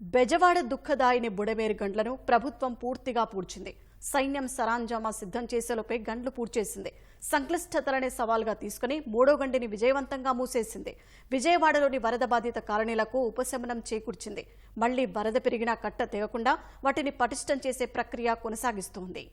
బెజవాడ దుఃఖదాయిని బుడమేరు గండ్లను ప్రభుత్వం పూర్తిగా పూడ్చింది. సైన్యం సరాంజామా సిద్ధం చేసేలోపే గండ్లు పూడ్చేసింది. సంక్లిష్టతలనే సవాల్గా తీసుకుని మూడో గండిని విజయవంతంగా మూసేసింది. విజయవాడలోని వరద బాధిత కాలనీలకు ఉపశమనం చేకూర్చింది. మళ్ళీ వరద పెరిగినా కట్ట తెగకుండా వాటిని పటిష్టం చేసే ప్రక్రియ కొనసాగిస్తోంది.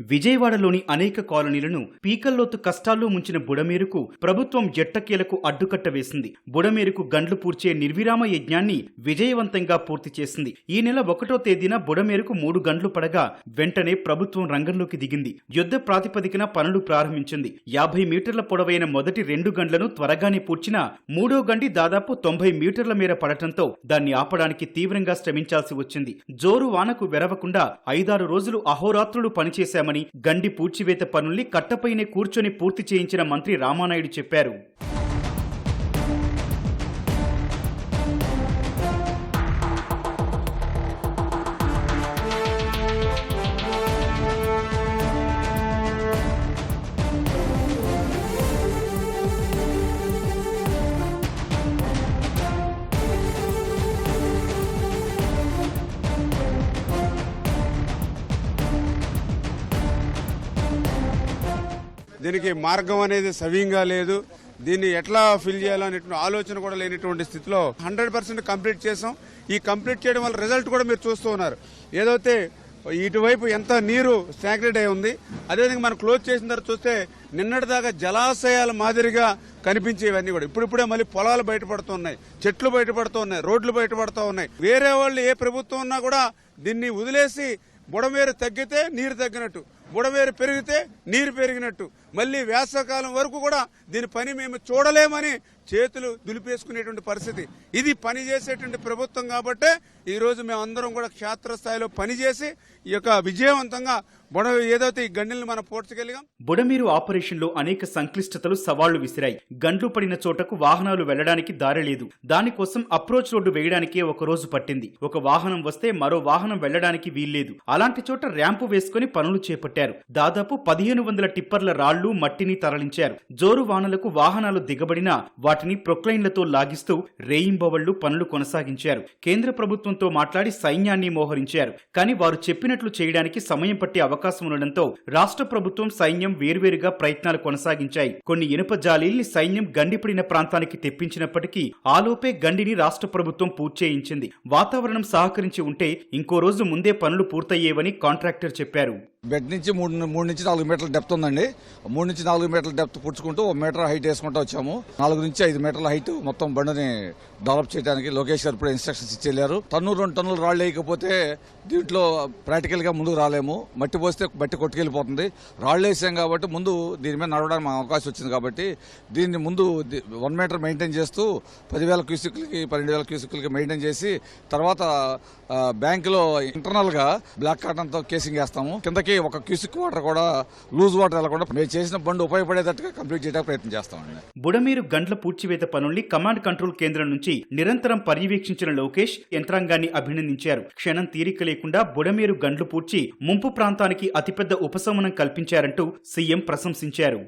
విజయవాడలోని అనేక కాలనీలను పీకల్లోతు కష్టాల్లో ముంచిన బుడమేరుకు ప్రభుత్వం ఎట్టకేలకు అడ్డుకట్ట వేసింది. బుడమేరుకు గండ్లు పూడ్చే నిర్విరామ యజ్ఞాన్ని విజయవంతంగా పూర్తి చేసింది. ఈ నెల ఒకటో తేదీన బుడమేరుకు మూడు గండ్లు పడగా వెంటనే ప్రభుత్వం రంగంలోకి దిగింది. యుద్ధ ప్రాతిపదికన పనులు ప్రారంభించింది. యాభై మీటర్ల పొడవైన మొదటి రెండు గండ్లను త్వరగానే పూడ్చిన మూడో గండి దాదాపు తొంభై మీటర్ల మేర పడటంతో దాన్ని ఆపడానికి తీవ్రంగా శ్రమించాల్సి వచ్చింది. జోరు వానకు వెరవకుండా ఐదారు రోజులు అహోరాత్రులు పనిచేశామని గండి పూడ్చివేత పనుల్ని కట్టపైనే కూర్చొని పూర్తి చేయించిన మంత్రి రామానాయుడు చెప్పారు. దీనికి మార్గం అనేది సవ్యంగా లేదు. దీన్ని ఎట్లా ఫిల్ చేయాలనేటువంటి ఆలోచన కూడా లేనటువంటి స్థితిలో హండ్రెడ్ పర్సెంట్ కంప్లీట్ చేసాం. ఈ కంప్లీట్ చేయడం వల్ల రిజల్ట్ కూడా మీరు చూస్తూ ఉన్నారు. ఏదైతే ఇటువైపు ఎంత నీరు స్టాగ్నేట్ అయి ఉంది అదేవిధంగా మనం క్లోజ్ చేసిన తర్వాత చూస్తే నిన్నటిదాకా జలాశయాల మాదిరిగా కనిపించేవన్నీ కూడా. ఇప్పుడిప్పుడే మళ్ళీ పొలాలు బయటపడుతున్నాయి చెట్లు బయటపడుతూ ఉన్నాయి రోడ్లు బయటపడుతూ ఉన్నాయి. వేరే వాళ్ళు ఏ ప్రభుత్వం ఉన్నా కూడా దీన్ని వదిలేసి బుడమేరు తగ్గితే నీరు తగ్గినట్టు. బుడమేరు పెరిగితే నీరు పెరిగినట్టు. మళ్ళీ వేసవకాలం వరకు కూడా దీని పని మేము చూడలేమని చేతులు దులిపేసుకునేటువంటి పరిస్థితి. ఇది పని చేసేటువంటి ప్రభుత్వం కాబట్టే ఈ రోజు మేము అందరం కూడా క్షేత్రస్థాయిలో పనిచేసి ఈ యొక్క విజయవంతంగా బుడ ఏదైతే ఈ గండిల్ని మనం పోడ్చగలిగాం. బుడమీరు ఆపరేషన్లో అనేక సంక్లిష్టతలు సవాళ్ళు విసిరాయి. గండ్లు పడిన చోటకు వాహనాలు వెళ్ళడానికి దారి లేదు. దానికోసం అప్రోచ్ రోడ్డు వేయడానికే ఒక రోజు పట్టింది. ఒక వాహనం వస్తే మరో వాహనం వెళ్ళడానికి వీల్లేదు. అలాంటి చోట ర్యాంపు వేసుకుని పనులు చేపట్టారు. దాదాపు పదిహేను వందల టిప్పర్ల రాళ్ళు మట్టిని తరలించారు. జోరు వానలకు వాహనాలు దిగబడినా వాటిని ప్రొక్లైన్లతో లాగిస్తూ రేయింబవళ్ళు పనులు కొనసాగించారు. కేంద్ర ప్రభుత్వంతో మాట్లాడి సైన్యాన్ని మోహరించారు. కానీ వారు చెప్పినట్లు చేయడానికి సమయం పట్టే అవకాశం ఉండడంతో రాష్ట్ర ప్రభుత్వం సైన్యం వేర్వేరుగా ప్రయత్నాలు కొనసాగించాయి. కొన్ని ఇనుప జాలీల్ని సైన్యం గండిపడిన ప్రాంతానికి తెప్పించినప్పటికీ ఆలోపే గండిని రాష్ట్ర ప్రభుత్వం పూర్చేయించింది వాతావరణం సహకరించి ఉంటే ఇంకో రోజు ముందే పనులు పూర్తయ్యేవని కాంట్రాక్టర్ చెప్పారు. బెడ్ నుంచి మూడు మూడు నుంచి నాలుగు మీటర్ల డెప్త్ ఉందండి. మూడు నుంచి నాలుగు మీటర్ల డెప్త్ పుడుచుకుంటూ ఒక మీటర్ హైట్ వేసుకుంటూ వచ్చాము. నాలుగు నుంచి ఐదు మీటర్ల హైట్ మొత్తం బండిని డెవలప్ చేయడానికి లోకేష్ గారు ఇప్పుడు ఇన్స్ట్రక్షన్స్ ఇచ్చేళ్ళారు. టన్ను రెండు టన్నులు రాళ్ళు వేయకపోతే దీంట్లో ప్రాక్టికల్గా ముందుకు రాలేము. మట్టి పోస్తే మట్టి కొట్టుకెళ్ళిపోతుంది. రాళ్ళు వేసాం కాబట్టి ముందు దీని మీద నడవడానికి మాకు అవకాశం వచ్చింది కాబట్టి దీన్ని ముందు వన్ మీటర్ మెయింటైన్ చేస్తూ పదివేల క్యూసిక్లకి పన్నెండు వేల క్యూసిక్లకి మెయింటైన్ చేసి తర్వాత బ్యాంకులో ఇంటర్నల్గా బ్లాక్ కాటన్తో కేసింగ్ వేస్తాము. కిందకి ఒక క్యూసిక్ వాటర్ కూడా లూజ్ వాటర్ వెళ్ళకుండా మేము చేసిన బండి ఉపయోగపడేటట్టుగా కంప్లీట్ చేయడానికి ప్రయత్నం చేస్తామండి బుడమేరు గండ్ల పూడ్చివేత పనుల్ని కమాండ్ కంట్రోల్ కేంద్రం నుంచి నిరంతరం పర్యవేక్షించిన లోకేష్ యంత్రాంగాన్ని అభినందించారు. క్షణం తీరిక లేకుండా బుడమేరు గండ్లు పూడ్చి ముంపు ప్రాంతానికి అతిపెద్ద ఉపశమనం కల్పించారంటూ సీఎం ప్రశంసించారు.